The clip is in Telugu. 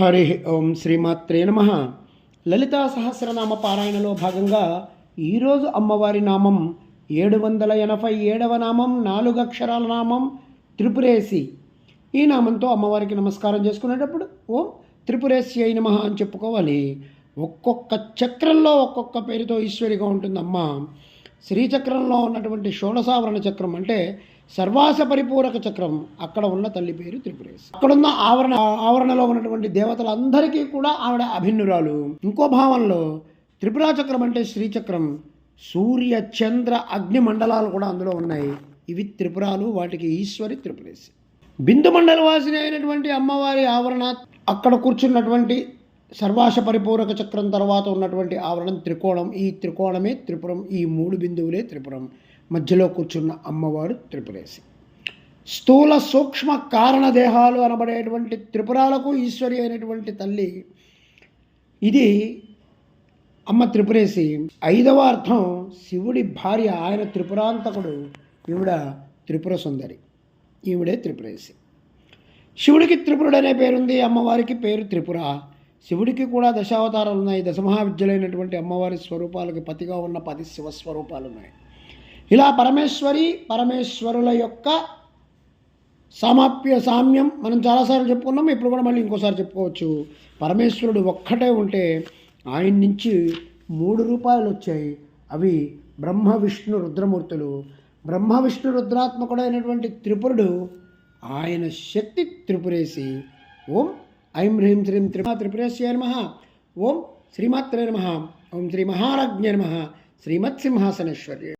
హరి ఓం శ్రీమాత్రే నమ. లలితా సహస్రనామ పారాయణలో భాగంగా ఈరోజు అమ్మవారి నామం ఏడు వందల ఎనభై ఏడవ నామం నాలుగు అక్షరాల నామం త్రిపురేసి ఈ నామంతో అమ్మవారికి నమస్కారం చేసుకునేటప్పుడు ఓం త్రిపురేసి అయి నమ అని చెప్పుకోవాలి. ఒక్కొక్క చక్రంలో ఒక్కొక్క పేరుతో ఈశ్వరిగా ఉంటుందమ్మా. శ్రీచక్రంలో ఉన్నటువంటి షోడసావరణ చక్రం అంటే సర్వాస పరిపూరక చక్రం. అక్కడ ఉన్న తల్లి పేరు త్రిపురేశి. అక్కడున్న ఆవరణ ఆవరణలో ఉన్నటువంటి దేవతలందరికీ కూడా ఆవిడ అభిన్నురాలు. ఇంకో భావంలో త్రిపురా చక్రం అంటే శ్రీచక్రం. సూర్య చంద్ర అగ్ని మండలాలు కూడా అందులో ఉన్నాయి. ఇవి త్రిపురాలు వాటికి ఈశ్వరి త్రిపురేశి. బిందు మండల వాసిని అయినటువంటి అమ్మవారి ఆవరణ అక్కడ కూర్చున్నటువంటి సర్వాశ పరిపూరక చక్రం తర్వాత ఉన్నటువంటి ఆవరణం త్రికోణం. ఈ త్రికోణమే త్రిపురం ఈ మూడు బిందువులే త్రిపురం. మధ్యలో కూర్చున్న అమ్మవారు త్రిపురేసి స్థూల సూక్ష్మ కారణ దేహాలు అనబడేటువంటి త్రిపురాలకు ఈశ్వరి అయినటువంటి తల్లి. ఇది అమ్మ త్రిపురేసి ఐదవ అర్థం శివుడి భార్య ఆయన త్రిపురాంతకుడు. ఈవిడ త్రిపుర సుందరి. ఈవిడే త్రిపురేసి శివుడికి త్రిపురుడు అనే పేరుంది అమ్మవారికి పేరు త్రిపుర. శివుడికి కూడా దశావతారాలు ఉన్నాయి. దశమహావిద్యలైనటువంటి అమ్మవారి స్వరూపాలకి పతిగా ఉన్న పది శివస్వరూపాలు ఉన్నాయి ఇలా పరమేశ్వరి పరమేశ్వరుల యొక్క సామాప్య సామ్యం మనం చాలాసార్లు చెప్పుకున్నాం. ఇప్పుడు కూడా మళ్ళీ ఇంకోసారి చెప్పుకోవచ్చు. పరమేశ్వరుడు ఒక్కటే ఉంటే ఆయన నుంచి మూడు రూపాయలు వచ్చాయి. అవి బ్రహ్మ విష్ణు రుద్రమూర్తులు. బ్రహ్మ విష్ణు రుద్రాత్మకుడైనటువంటి త్రిపురుడు ఆయన శక్తి త్రిపురేసి ఓం ఐం హ్రీం శ్రీం త్రిమా త్రిపురేశ్య నమ ఓం శ్రీమాత్రే నమ ఓం శ్రీ మహారాజ్ఞ నమ శ్రీమత్సింహాసనేశ్వర్య